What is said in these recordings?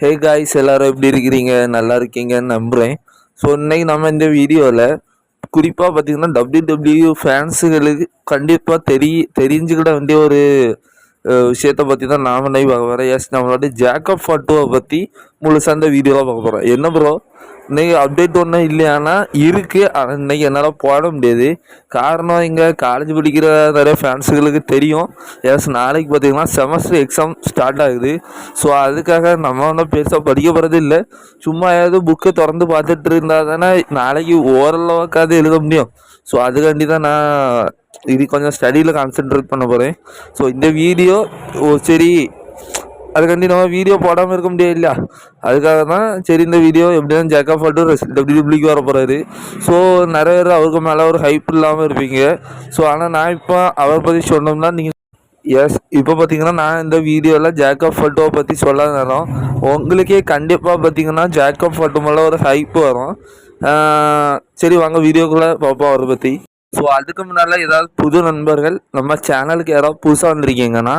Hey guys எல்லாரும் எப்படி இருக்கிறீங்க? நல்லா இருக்கீங்கன்னு நம்புகிறேன் ஸோ இன்றைக்கி நம்ம இந்த வீடியோவில் குறிப்பாக பார்த்தீங்கன்னா டபிள்யூ டபிள்யூ ஃபேன்ஸுகளுக்கு கண்டிப்பாக தெரி தெரிஞ்சுக்கிட வேண்டிய ஒரு விஷயத்தை பற்றி தான் நாம் இன்னைக்கு பார்க்க போகிறேன் எஸ் நம்மளோட ஜேக்கப் ஃபட்டுவை பற்றி முழுசாக இந்த வீடியோவாக பார்க்க போகிறோம் என்ன ப்ரோ இன்றைக்கி அப்டேட் ஒன்றும் இல்லையானா இருக்குது ஆனால் இன்றைக்கி என்னால் போட முடியாது. காரணம் இங்கே காலேஜ் படிக்கிற நிறைய ஃபேன்ஸுகளுக்கு தெரியும். எஸ் நாளைக்கு பார்த்தீங்கன்னா செமஸ்டர் எக்ஸாம் ஸ்டார்ட் ஆகுது. ஸோ அதுக்காக நம்ம ஒன்றும் பெருசாக படிக்க போகிறது இல்லை. சும்மா ஏதாவது புக்கை திறந்து பார்த்துட்டு இருந்தால் தானே நாளைக்கு ஓரளவுக்காவது எழுத முடியும். ஸோ அதுக்காண்டி தான் நான் இது கொஞ்சம் ஸ்டடியில் கான்சென்ட்ரேட் பண்ண போகிறேன் ஸோ இந்த வீடியோ ஓ சரி அதுக்காண்டி நம்ம வீடியோ போடாமல் இருக்க முடியாது இல்லையா அதுக்காக தான் சரி இந்த வீடியோ எப்படியும் ஜேக்கா ஃபால்ட்டு டபிள்யூபிள்யூக்கு வர போகிறாரு ஸோ நிறைய பேர் அவருக்கு மேலே ஒரு ஹைப் இல்லாமல் இருப்பீங்க. ஸோ ஆனால் நான் இப்போ அவரை பற்றி சொன்னோம்னா நீங்கள் எஸ் இப்போ பார்த்தீங்கன்னா நான் இந்த வீடியோவில் ஜேக்கப் ஃபோட்டோவை பற்றி சொல்ல நேரம் உங்களுக்கே கண்டிப்பாக பார்த்தீங்கன்னா ஜேக்கப் ஃபோட்டோ மேலே ஒரு ஹைப் வரும். சரி வாங்க வீடியோக்குள்ளே பார்ப்போம் அவரை பற்றி ஸோ அதுக்கு முன்னால் ஏதாவது புது நண்பர்கள் நம்ம சேனலுக்கு யாராவது புதுசாக வந்திருக்கீங்கன்னா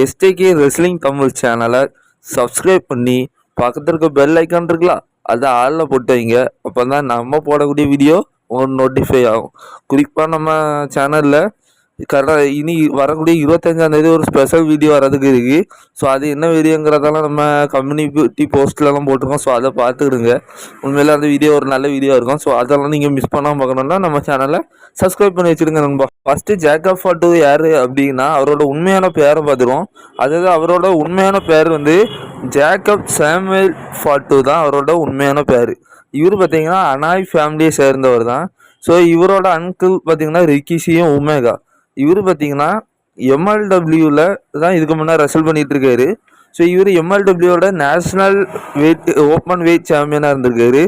எஸ்டேகே ரெஸ்லிங் தமிழ் சேனலை சப்ஸ்கிரைப் பண்ணி பக்கத்தில் இருக்க பெல் ஐக்கான் இருக்குல்ல அதை ஆளில் போட்டு வைங்க. அப்போ தான் நம்ம போடக்கூடிய வீடியோ உங்களுக்கு நோட்டிஃபை ஆகும். குறிப்பாக நம்ம சேனலில் கரெக்டாக இனி வரக்கூடிய இருபத்தஞ்சாந்தேதி ஒரு ஸ்பெஷல் வீடியோ வரதுக்கு இருக்குது ஸோ அது என்ன வீடியோங்கிறதெல்லாம் நம்ம கம்யூனிட்டி போஸ்ட்லலாம் போட்டிருக்கோம். ஸோ அதை பார்த்துக்கிடுங்க உண்மையிலே அந்த வீடியோ ஒரு நல்ல வீடியோ இருக்கும். ஸோ அதெல்லாம் நீங்கள் மிஸ் பண்ணாமல் பார்க்கணுன்னா நம்ம சேனலை சப்ஸ்கிரைப் பண்ணி வச்சுடுங்க நண்பா. ஃபஸ்ட்டு ஜேக்கப் ஃபாட்டு யார் அப்படின்னா அவரோட உண்மையான பேரை பார்த்துருவோம் அதாவது அவரோட உண்மையான பேர் வந்து ஜேக்கப் சாமுவேல் ஃபாட்டு தான் அவரோட உண்மையான பேர். இவர் பார்த்தீங்கன்னா அனாய் ஃபேமிலியை சேர்ந்தவர் தான். ஸோ இவரோட அங்கிள் பார்த்தீங்கன்னா ரிக்கிஷியும் உமேகா இவர் பார்த்தீங்கன்னா எம்எல்டபிள்யூவில் தான் இதுக்கு முன்னே ரசல் பண்ணிகிட்டு இருக்காரு ஸோ இவர் எம்எல்டபிள்யூவோட நேஷ்னல் வெயிட் ஓப்பன் வெயிட் சாம்பியனாக இருந்திருக்காரு.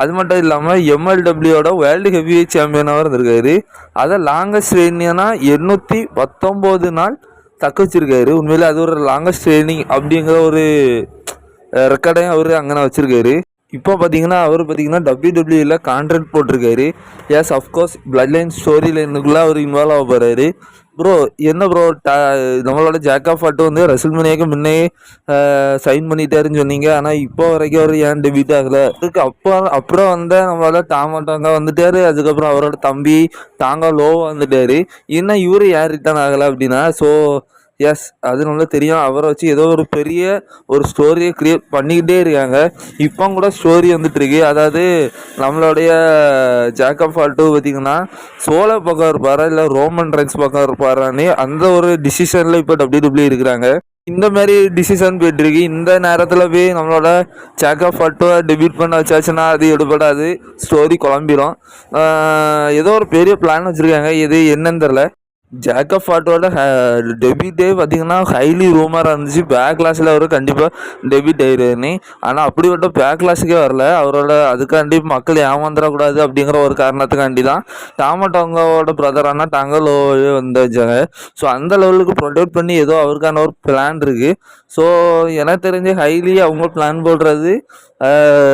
அது மட்டும் இல்லாமல் எம்எல்டபிள்யூவோட வேர்ல்டு ஹெவி வெயிட் சாம்பியனாகவும் இருந்திருக்காரு. அதை லாங்கஸ்ட் ட்ரெயினியனா எண்ணூற்றி பத்தொம்போது நாள் தக்க வச்சிருக்காரு உண்மையிலே அது ஒரு லாங்கஸ்ட் ட்ரெயினிங் அப்படிங்கிற ஒரு ரெக்கார்டையும் அவர் அங்கே வச்சுருக்காரு. இப்போ பார்த்தீங்கன்னா அவர் பார்த்தீங்கன்னா டபிள்யூ டபிள்யூவில் கான்ட்ராக்ட் போட்டிருக்காரு. Yes of course blood line story லைனுக்குள்ளே அவர் இன்வால்வ் ஆக போகிறாரு ப்ரோ என்ன ப்ரோ நம்மளோட ஜேக்கப் ஃபாட்டு வந்து ரசல்மனியாக்கு முன்னே சைன் பண்ணிட்டாருன்னு சொன்னீங்க. ஆனால் இப்போ வரைக்கும் அவர் ஏன் டெபியூட் ஆகலை? அதுக்கு அப்போ அப்புறம் வந்து நம்மளோட டாமாட்டாங்க வந்துட்டாரு. அதுக்கப்புறம் அவரோட தம்பி தாங்க லோவாக வந்துட்டார். இன்னும் இவர் ஏன் ரிட்டர்ன் ஆகலை அப்படின்னா ஸோ எஸ் அது நல்லா தெரியும். அவரை வச்சு ஏதோ ஒரு பெரிய ஒரு ஸ்டோரியை க்ரியேட் பண்ணிக்கிட்டே இருக்காங்க. இப்போ கூட ஸ்டோரி வந்துட்டுருக்கு அதாவது நம்மளுடைய ஜேக்கப் ஃபால்ட்டு பார்த்தீங்கன்னா சோழ பக்கம் இருப்பாரா இல்லை ரோமன் ரைன்ஸ் பக்கம் இருப்பாரான்னு அந்த ஒரு டிசிஷனில் இப்போ டபிள்யூ டபிள்யூ இருக்கிறாங்க. இந்த மாதிரி டிசிஷன் போயிட்டுருக்கு இந்த நேரத்தில் போய் நம்மளோட ஜேக்கப் ஃபால்ட்டோ டெபியூட் பண்ண வச்சாச்சுன்னா அது எடுபடாது. ஸ்டோரி குழம்பிடும் ஏதோ ஒரு பெரிய பிளான் வச்சுருக்காங்க. இது என்னன்னு தெரில ஜேக்கப் ஃபாட்டோட டே பார்த்தீங்கன்னா ஹைலி ரூமராக இருந்துச்சு. பேக் கிளாஸில் அவர் கண்டிப்பாக டெபி ஆயிடுன்னு ஆனால் அப்படிப்பட்ட பேக் கிளாஸுக்கே வரல. அவரோட அதுக்காண்டி மக்கள் ஏமாந்துடக்கூடாது அப்படிங்கிற ஒரு காரணத்துக்காண்டி தான். டாமட்டோங்கோட பிரதரான டங்கலோ வந்து வச்சாங்க ஸோ அந்த லெவலுக்கு ப்ரொடெக்ட் பண்ணி ஏதோ அவருக்கான ஒரு பிளான் இருக்குது ஸோ எனக்கு தெரிஞ்சு ஹைலி அவங்க பிளான் போடுறது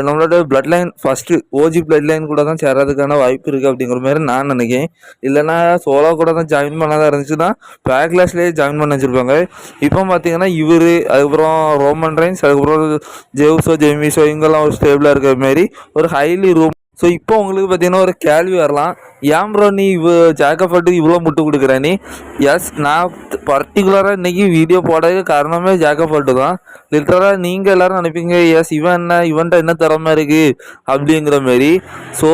நம்மளோட blood line first OG blood line கூட தான் சேர்றதுக்கான வாய்ப்பு இருக்குது அப்படிங்கிற மாதிரி நான் நினைக்கிறேன். இல்லைன்னா சோலோ கூட தான் ஜாயின் பண்ணாதான் இருந்துச்சுன்னா பேக்லாஸ்லேயே ஜாயின் பண்ண வச்சுருப்பாங்க. இப்போ பார்த்தீங்கன்னா இவர் அதுக்கப்புறம் ரோமன் ரைன்ஸ் அதுக்கப்புறம் ஜெவ்ஸோ ஜெமிஸோ இவங்கெல்லாம் ஒரு ஸ்டேபிளாக இருக்கிற மாதிரி ஒரு ஹைலி ரூம் ஸோ இப்போ உங்களுக்கு பார்த்தீங்கன்னா ஒரு கேள்வி வரலாம். ஏன் ப்ரோ நீ இவ ஜாக்கப்பட்டு இவ்வளோ முட்டு கொடுக்குற? நீ எஸ் நான் பர்டிகுலராக இன்னைக்கு வீடியோ போடுறதுக்கு காரணமே ஜாக்கப்பட்டு தான். லிட்டரலாக நீங்கள் எல்லோரும் நினைப்பீங்க எஸ் இவன் என்ன இவன்ட்ட என்ன திறமை இருக்குது அப்படிங்கிற மாரி. ஸோ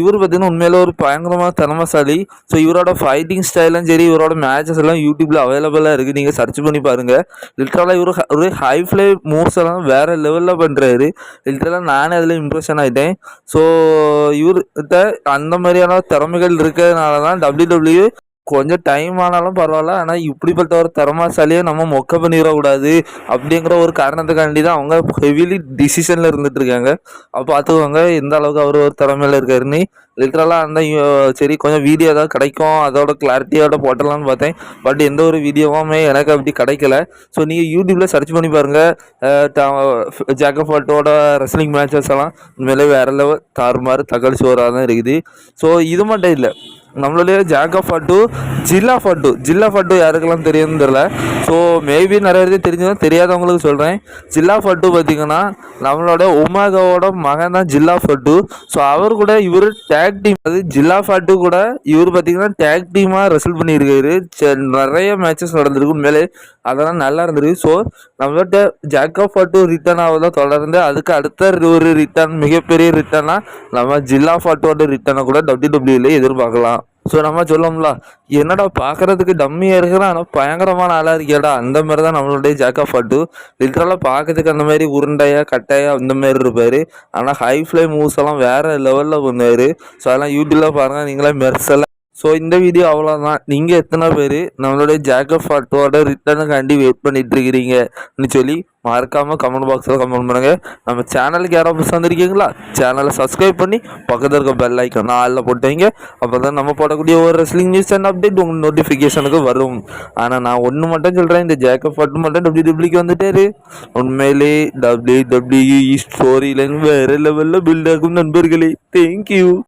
இவர் பார்த்தீங்கன்னா உண்மையில ஒரு பயங்கரமான திறமைசாலி. ஸோ இவரோட ஃபைட்டிங் ஸ்டைலும் சரி இவரோட மேட்சஸ் எல்லாம் யூடியூப்பில் அவைலபிளாக இருக்குது நீங்கள் சர்ச் பண்ணி பாருங்கள் லிட்டரலாக இவர் ஒரு ஹை ஃப்ளை மூவ்ஸ் எல்லாம் வேறு லெவலில் பண்ணுறாரு லிட்டரலாக நானே அதில் இம்ப்ரெஷன் ஆகிட்டேன் ஸோ இவர்கிட்ட அந்த மாதிரியான திறமைகள் இருக்கிறதுனால தான் டபிள்யூ டபிள்யூ கொஞ்சம் டைம் ஆனாலும் பரவாயில்ல. ஆனால் இப்படிப்பட்ட ஒரு திறமைசாலியை நம்ம மொக்க பண்ணிடக்கூடாது அப்படிங்கிற ஒரு காரணத்துக்காண்டி தான் அவங்க ஹெவிலி டிசிஷனில் இருந்துட்டு இருக்காங்க. அப்போ பார்த்துக்கோங்க எந்த அளவுக்கு அவர் ஒரு திறமையில இருக்காருன்னு லிட்டரலாக அந்த சரி கொஞ்சம் வீடியோ ஏதாவது கிடைக்கும் அதோட கிளாரிட்டியோட போட்டலாம்னு பார்த்தேன். பட் எந்த ஒரு வீடியோவுமே எனக்கு அப்படி கிடைக்கல. ஸோ நீங்கள் யூடியூப்பில் சர்ச் பண்ணி பாருங்கள் ஜாக்கப் ரெஸ்லிங் மேட்சஸ் எல்லாம். உண்மையிலே வேறு லெவல் தாறுமாறு தகவல் சோறாக தான் இருக்குது. ஸோ இது மட்டும் இல்லை. நம்மளுடைய ஜாக்கா ஃபட்டு ஜில்லா ஃபட்டு. ஜில்லா ஃபட்டு யாருக்கெல்லாம் தெரியும்னு தெரில ஸோ மேபி நிறைய பேருக்கு தெரிஞ்சதும் தெரியாதவங்களுக்கு சொல்கிறேன் ஜில்லா ஃபட்டு பார்த்தீங்கன்னா நம்மளோட உமாகாவோட மகன் தான் ஜில்லா ஃபட்டு. ஸோ அவர் கூட இவர் டேக் டீம் அது ஜில்லா ஃபட்டு கூட இவர் பார்த்திங்கன்னா டேக் டீமாக ரெசல்ட் பண்ணியிருக்காரு. நிறைய மேட்சஸ் நடந்திருக்கு மேலே அதெல்லாம் நல்லா இருந்திருக்கு. ஸோ நம்மளோட ஜாக்கா ஃபட்டு ரிட்டர்ன் ஆகுதா தொடர்ந்து அதுக்கு அடுத்த ஒரு ரிட்டர்ன் மிகப்பெரிய ரிட்டர்னாக நம்ம ஜில்லா ஃபட்டோட ரிட்டர்னை கூட டபிள்யூ டபிள்யூல எதிர்பார்க்கலாம். ஸோ நம்ம சொல்லோம்ல என்னடா பார்க்கறதுக்கு டம்மியாக இருக்கிறான் ஆனால் பயங்கரமான ஆளாக இருக்கேடா அந்த மாதிரி தான் நம்மளுடைய ஜாக்கா ஃபட்டு. லிட்டரலாக பார்க்கறதுக்கு அந்த மாதிரி உருண்டையா கட்டையாக அந்த மாதிரி இருப்பார். ஆனால் ஹை ஃப்ளை மூவ்ஸ் எல்லாம் வேறு லெவலில் பண்ணுவார். ஸோ அதெல்லாம் யூடியூப்பில் பாருங்கள் நீங்களே மெர்சலாக ஸோ இந்த வீடியோ அவ்வளோதான் நீங்கள் எத்தனை பேர் நம்மளுடைய ஜாக்கப் ஃபாட்டோட ரிட்டர்னுக்காண்டி வெயிட் பண்ணிட்டு இருக்கிறீங்கன்னு சொல்லி மறக்காமல் கமெண்ட் பாக்ஸில் கமெண்ட் பண்ணுங்கள் நம்ம சேனலுக்கு யாராவது புதுசு வந்திருக்கீங்களா? சேனலை சப்ஸ்கிரைப் பண்ணி பக்கத்தில் இருக்க பெல் ஐக்கன் நாளில் போட்டு வைங்க. அப்போ தான் நம்ம போடக்கூடிய ஒரு ரெஸ்லிங் நியூஸ் அண்ட் அப்டேட் உங்கள் நோட்டிஃபிகேஷனுக்கு வரும். ஆனால் நான் ஒன்று மட்டும் சொல்கிறேன் இந்த ஜேக்கப் ஃபாட்டு மட்டும் டபிள்யூ டபிள்யூக்கு வந்துட்டாரு உண்மையிலே டபிள்யூ டபிள்யூ ஸ்டோரி லைன் வேறு லெவலில் பில்ட் ஆகும் நண்பர்களே. தேங்க்யூ